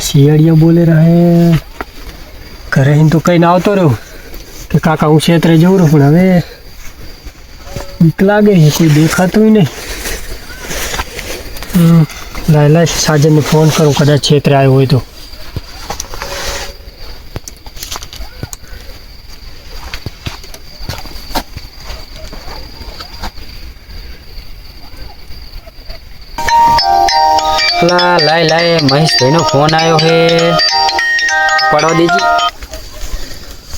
શિયાળિયા બોલે રહે. ઘરે અહીં તો કઈ આવતો રહ્યો કે કાકા, હું ક્ષેત્રે જઉં રહ્યો, પણ હવે બીક લાગે છે, કોઈ દેખાતું નહીં. લાય લાય, સાજનને ફોન કરું, કદાચ ક્ષેત્રે આવ્યો હોય તો. લા લાય લાય મહેશભાઈનો ફોન આવ્યો હે. પડો દીજી.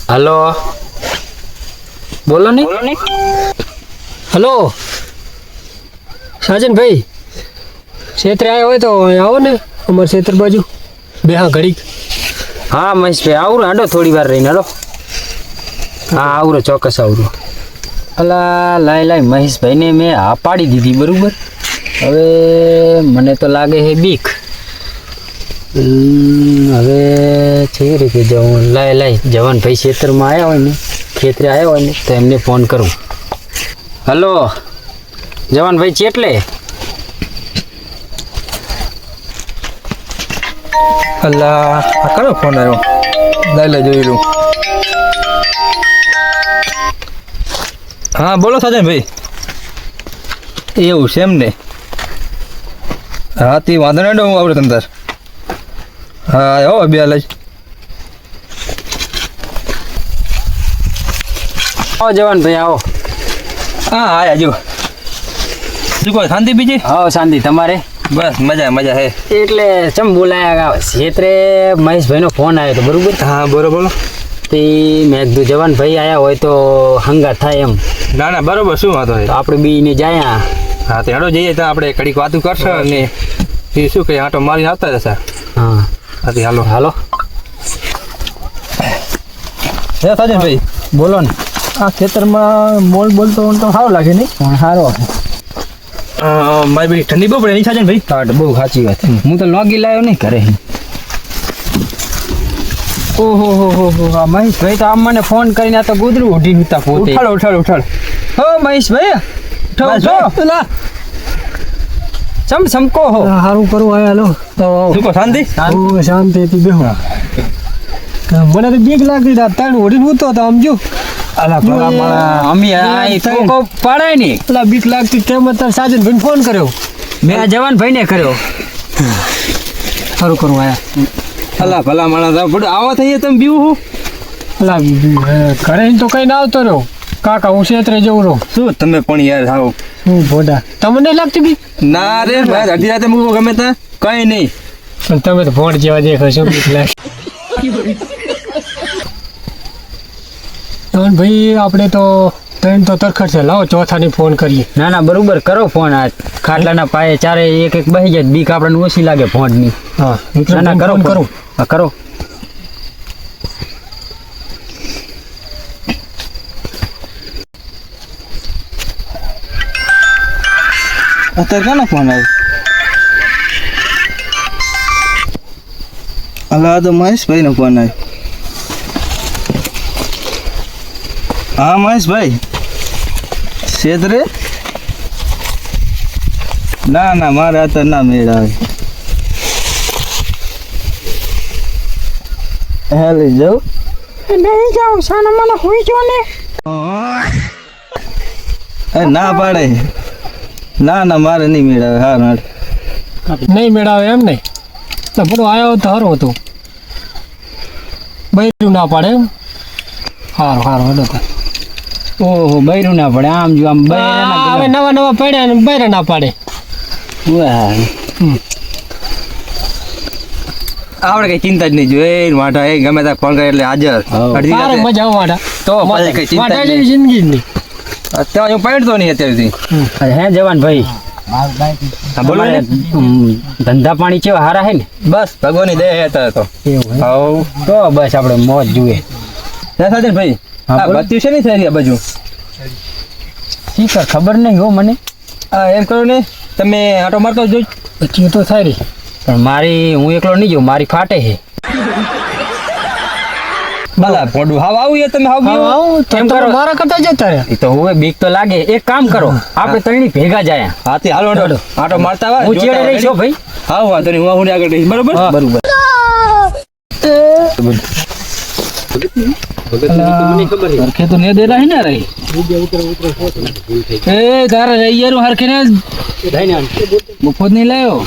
હલો. બોલો ને. હલો. સાજનભાઈ ક્ષેત્રે આવ્યો હોય તો આવો ને અમાર ક્ષેત્ર બાજુ. બે હા ઘડીક. હા મહેશભાઈ આવું હાંડો થોડી વાર રહીને હલો. હા આવરો ચોક્કસ આવરો અલા લાય લાય મહેશભાઈને મેં હા પાડી દીધી બરાબર? હવે મને તો લાગે છે બીક. હવે છે રીતે જવું? લાય લાય જવાનભાઈ ખેતરમાં આવ્યા હોય ને, ખેતરે આવ્યા હોય ને, તો એમને ફોન કરું. હલો જવાનભાઈ ચેટલે? અલ્લા, આ કયો ફોન આવ્યો? લઈ લે જોઈ લઉં. હા, બોલો સાજન ભાઈ એવું છે એમ ને હા તે વાંધો નહીં હું આવડે તમ તાર. હા હો બે લઈ આવો જવાન ભાઈ આવો. હા હા જો શું કહો શાંતિ બીજી? હા શાંતિ. તમારે? બસ મજા મજા હે. એટલે ચમ બોલાયા ક્ષેત્રે મહેશભાઈનો ફોન આવ્યો હતો બરોબર? હા બરોબર તે મેં કીધું જવાનભાઈ આવ્યા હોય તો હંગાર થાય એમ. ના ના બરોબર શું વાંધો આપણે આપણે બીને જાય હા તો હેડો જઈએ તો આપણે કડીક વાતું કરશો અને એ શું કહે આટો મારીને આવતા રહેશે. હા. હા હાલો. હાલો. હે સાજન ભાઈ બોલો ને. આ ખેતરમાં મોલ બોલતો હોય તો સારું લાગે નહીં? પણ સારો મારી ભાઈ ઠંડી બહુ પડે નહીં સાજન ભાઈ કાટ બહુ સાચી વાત હું તો લોગી લાવ્યો નહીં ઘરે. ઓહો હો હો હો આ મહેશભાઈ તો આમ મને ફોન કરીને આ તો ગુદરું ઉઠી ઉઠતા પોતે. ઉઠાડ ઉઠાડ ઉઠાડ. હો મહેશભાઈ. ભાઈ બસ, ઉઠો. લા. ચમ સમકો હો. સારું કરવું આયા લો. તો શાંતિ? હું શાંતિથી બેહો. મને તો બીક લાગતી હતા ત્રણ ઓઢીને હું તો સમજો અલા ભલા મારા અમી આ કોકો પાડાય ને પેલા બીક લાગતી તેમ તાર સાજન ભાઈને ફોન કર્યો. મેં આ જવાન ભાઈને કર્યો. સારું કરવું આયા. અલા ભલા માણસ આવા થઈએ તમે બીવું હું. પેલા ઘરે તો કઈ ના આવતો રહ્યો. કાકા હું ક્ષેત્રે જઉં રહું શું તમે પણ યાર આવો. હું ભોડા. તમને લાગતી બી ના રે ભાઈ અઢી રાતે મૂકો ગમે ત્યાં? કઈ નહીં. પણ તમે તો ભોડ જેવા દેખો છો બીક ભાઈ આપણે તો ત્રણ તો તરખડ છે. લાવો ચોથાની ફોન કરીએ. ના ના બરોબર કરો ફોન આ. ખાટલાના પાયે ચારે એક એક બહી જાય. બીક આપણને ઓછી લાગે ફોનની. હા ના કરો કરો. કરું. અત્યારે કોનો ફોન આવ્યો અલા આ તો મહેશભાઈ નો ફોન આવ્યો હા મહેશભાઈ. છેતરે ના ના મારે અત્યારે ના મેળ આવે. હેલે જાઉં? નહીં જાઉં સાના મને હોઈ જો ને. એ ના પાડે. ના ના મારે નહીં મેળાવે. હા નાડ નહીં મેળાવે એમ નહીં તો બધું આવ્યો તો સારું હતું. બૈરું ના પાડે એમ? સારું સારું હતો ઓહો બૈરું ના પડે. આમ જો આમ હવે નવા નવા પડ્યા ને બૈરા ના પાડે. વાહ. આપણે કઈ ચિંતા જ નહીં જોઈએ માટા એ ગમે ત્યાં ફોન કરે એટલે હાજર. મજા આવે માડા તો પછી કઈ ચિંતા માટા. જિંદગી જ નહીં. અત્યારે હું પડતો નહીં અત્યારથી. હે જવાન ભાઈ. બોલો ને. ધંધા પાણી કેવા હારા હે ને? બસ ભગવાનની દયા હે તો. એવું હવ. તો બસ આપણે મોજ જુએ. ના સાજન ભાઈ હા, આ. બત્યું છે નહીં થઈ આ બાજુ? શીખર ખબર નહીં હો મને. એમ કરો ને તમે આટો મારતો જોઈ. પછી તો થાય રહી પણ મારી હું એકલો નહીં જોઉં મારી ફાટે છે ભલા પોડું. હાવ આવું એ તમે હાવ આવો, આવું આવો, તો તો કરો. મારા કરતા જતા રહ્યા એ તો હવે બીક તો લાગે. એક કામ કરો આપણે ત્રણેય ભેગા જાય તે હાલો હાલો. આટો મારતા વા હું ચેડે આવા. રહીશ ભાઈ. હા વાંધો નહીં હું આવું આગળ રહીશ બરોબર? બરોબર. હરખે તો ને દેલા હે ને રહી. એ તારે રૈયારું હરખે ને મફત નહીં લાયો?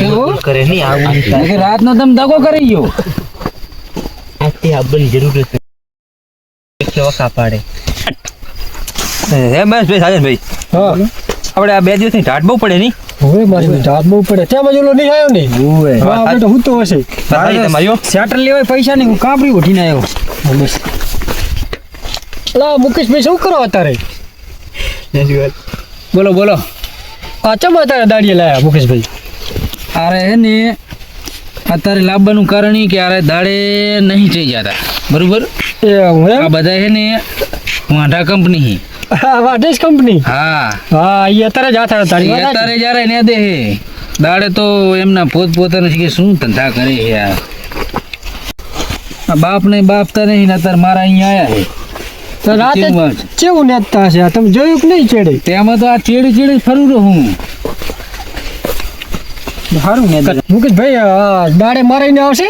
કેવો કરે નહીં આવું કારણ કે રાતનો તમે દગો કરી ગયો. આબની જરૂર છે ચોકા પાડે. હે મહેશભાઈ સાજનભાઈ હા. આપણે આ બે દિવસની ઢાટ બહુ પડે નહીં? હવે મારી બહુ પડે. ત્યાં બાજુ નહીં આવ્યો ને? હા આપણે તો હું હશે તમારી સેટર લેવાય પૈસા નહીં હું કાપડી ઉઠીને આવ્યો. બસ. લા મુકેશભાઈ શું કરો અત્યારે? બોલો બોલો. આ ચમ અત્યારે દાડીએ લાયા મુકેશભાઈ? અરે હે ને અત્યારે લાવવાનું કારણ એ કે અરે દાડે નહીં થઈ જતા. બરોબર? એ આ બધા હે ને વાંઢા કંપની હા. વાટેશ કંપની હા હા એ અત્યારે જ આથાડે તારી એ વાત અત્યારે સાચી. જ્યારે ને દે હે દાડે તો એમના પોત પોતાનું છે કે શું ધંધા કરે છે આ આ બાપ ને બાપતા નહીં ને અત્યારે મારા અહીંયા આયા તો રાતે કેવું વાત? કેવું નેતા છે આ તમે જોયું કે નહીં ચેડે છે તેમાં તો આ ચેડી ચેડી ફરું રહું સારું ને મુકેશભાઈ આ દાડે મારીને આવશે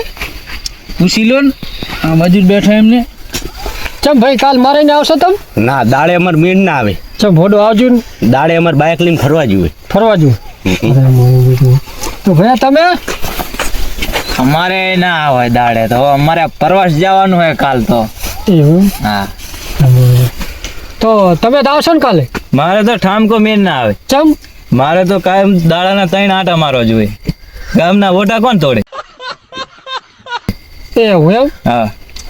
પૂછી લો ને આ મજૂર બેઠા એમને ચમ ભાઈ કાલ મારીને આવશો તમ? ના દાડે અમાર મીણ ના આવે. ચમ ભોડો આવજો ને. દાડે અમાર બાઇક લઈને ફરવા જુએ ફરવા જવું. તો ભાઈ તમે? અમારે ના હોય દાડે તો. અમારે પ્રવાસ જવાનું હોય કાલ તો. એવું? હા. તો તમે તો આવશો ને કાલે? મારે તો ઠામકો મેન ના આવે. ચમ? મારે તો કાયમ દાડાના ત્રણ આટા મારો જોઈએ. ગામના વોટા કોણ તોડે? એવું એમ? હા.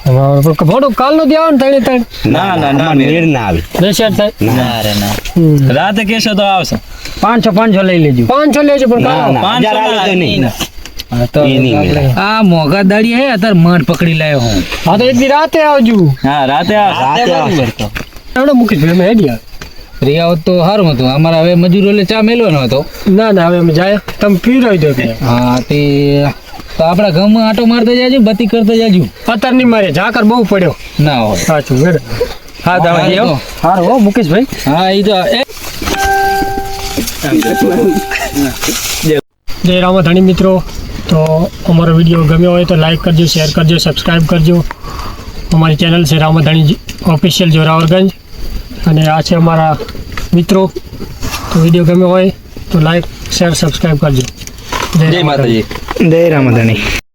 ભોડું કાલનું દેવા ને ના ના ના અમાર ના આવે બે થાય. ના રે ના રાતે કેશો તો આવશે. પાંચસો પાંચસો લઈ લેજો. પાંચસો લેજો પણ કાલ પાંચસો નહીં. આ મોઘા દાડી હે અત્યારે મઠ પકડી લાયો હું. હા તો એક દી રાતે આવજો. હા રાતે રાતે મૂકીશ ભાઈ અમે હેડી આવે. તો સારું હતું. અમારે હવે મજૂરો એટલે ચા મેલવાનો હતો. ના ના હવે અમે જાય. તમે પી રહી દો કે હા તે તો આપણા ગામમાં આટો મારતા જાજો બતી કરતા જાજો. પતર નહીં મારે ઝાકર બહુ પડ્યો. ના હોય. સાચું વેડ હા દાવા જાઓ. સારું હો મુકેશભાઈ. હા એ તો જય જય રામાધણી મિત્રો. તો અમારો વીડિયો ગમ્યો હોય તો લાઈક કરજો શેર કરજો સબસ્ક્રાઈબ કરજો. અમારી ચેનલ છે રામાધાણી ઓફિશિયલ જોરાવરગંજ. અને આ છે અમારા મિત્રો. તો વીડિયો ગમ્યો હોય તો લાઈક શેર સબસ્ક્રાઈબ કરજો. જય માતાજી. જય રામધણી